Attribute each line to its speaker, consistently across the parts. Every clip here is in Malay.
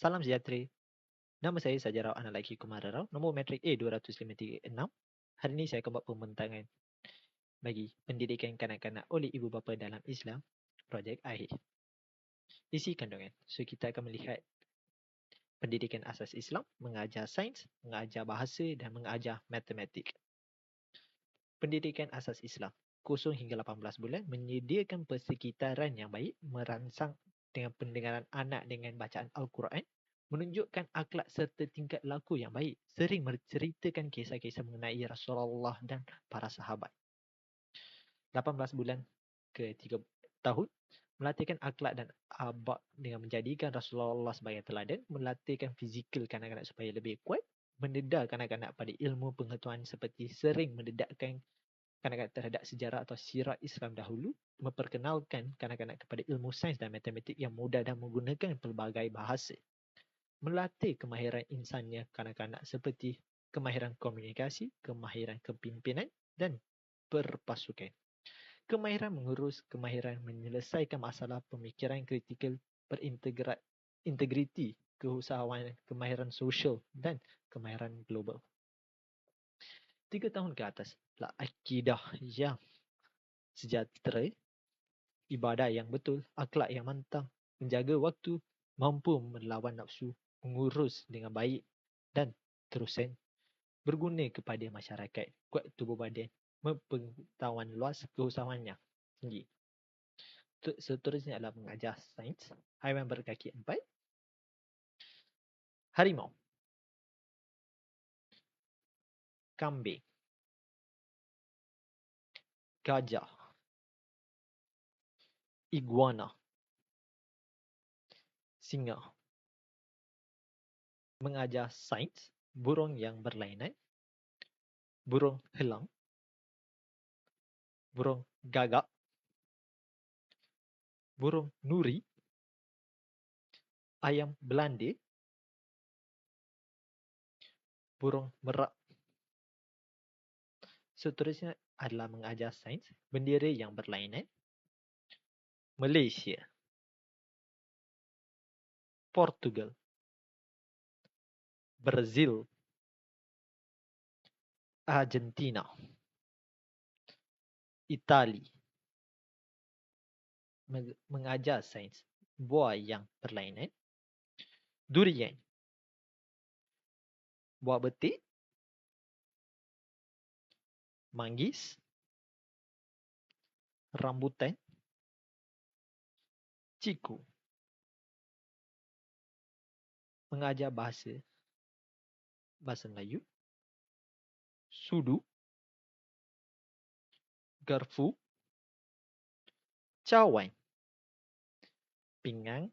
Speaker 1: Salam sejahtera. Nama saya Sajarau Anak Lelaki Kumararau. Nombor matrik A25336. Hari ini saya akan buat pembentangan bagi pendidikan kanak-kanak oleh ibu bapa dalam Islam, projek akhir. Isi kandungan. So kita akan melihat pendidikan asas Islam, mengajar sains, mengajar bahasa dan mengajar matematik. Pendidikan asas Islam. 0 hingga 18 bulan menyediakan persekitaran yang baik, merangsang dengan pendengaran anak dengan bacaan Al-Quran, menunjukkan akhlak serta tingkat laku yang baik, sering menceritakan kisah-kisah mengenai Rasulullah dan para sahabat. 18 bulan ke 3 tahun melatihkan akhlak dan abad dengan menjadikan Rasulullah sebagai teladan, melatihkan fizikal kanak-kanak supaya lebih kuat, mendedar kanak-kanak pada ilmu pengetahuan seperti sering mendedakkan kanak-kanak terhadap sejarah atau sirat Islam dahulu, memperkenalkan kanak-kanak kepada ilmu sains dan matematik yang mudah dan menggunakan pelbagai bahasa. Melatih kemahiran insannya kanak-kanak seperti kemahiran komunikasi, kemahiran kepimpinan dan perpasukan kemahiran mengurus, kemahiran menyelesaikan masalah pemikiran kritikal, berintegrat, integriti, keusahawanan, kemahiran sosial dan kemahiran global. Tiga tahun ke atas, lah akidah yang sejahtera, ibadah yang betul, akhlak yang mantap, menjaga waktu, mampu melawan nafsu, mengurus dengan baik dan terusan berguna kepada masyarakat, kuat tubuh badan, pengetahuan luas keusahawannya tinggi. Seterusnya adalah mengajar sains haiwan berkaki empat. Harimau. Kambing. Gajah. Iguana. Singa. Mengajar sains burung yang berlainan. Burung helang burung gagak, burung nuri, ayam belande, burung merak. Seterusnya adalah mengajar sains bendera yang berlainan. Malaysia. Portugal. Brazil. Argentina. Itali mengajar sains buah yang berlainan. Durian. Buah betik. Manggis. Rambutan. Ciku. Mengajar bahasa. Bahasa Melayu. Sudu garfu, cawan, pinggan,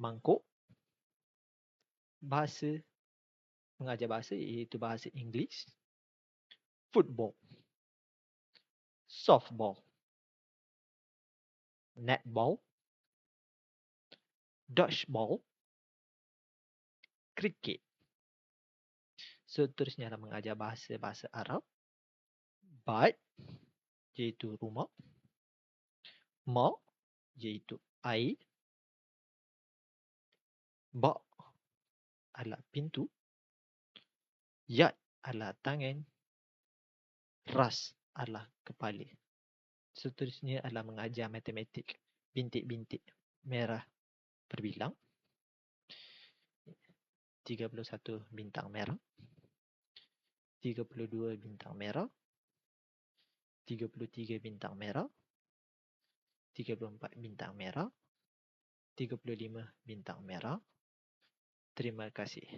Speaker 1: mangkuk, bahasa mengajar bahasa iaitu bahasa Inggeris, football, softball, netball, dodgeball, cricket. Seterusnya adalah mengajar bahasa-bahasa Arab, Bat iaitu rumah. Ma iaitu air. Ba adalah pintu. Yat adalah tangan. Ras adalah kepala. Seterusnya adalah mengajar matematik. Bintik-bintik merah berbilang. 31 bintang merah. 32 bintang merah. 33 bintang merah, 34 bintang merah, 35 bintang merah. Terima kasih.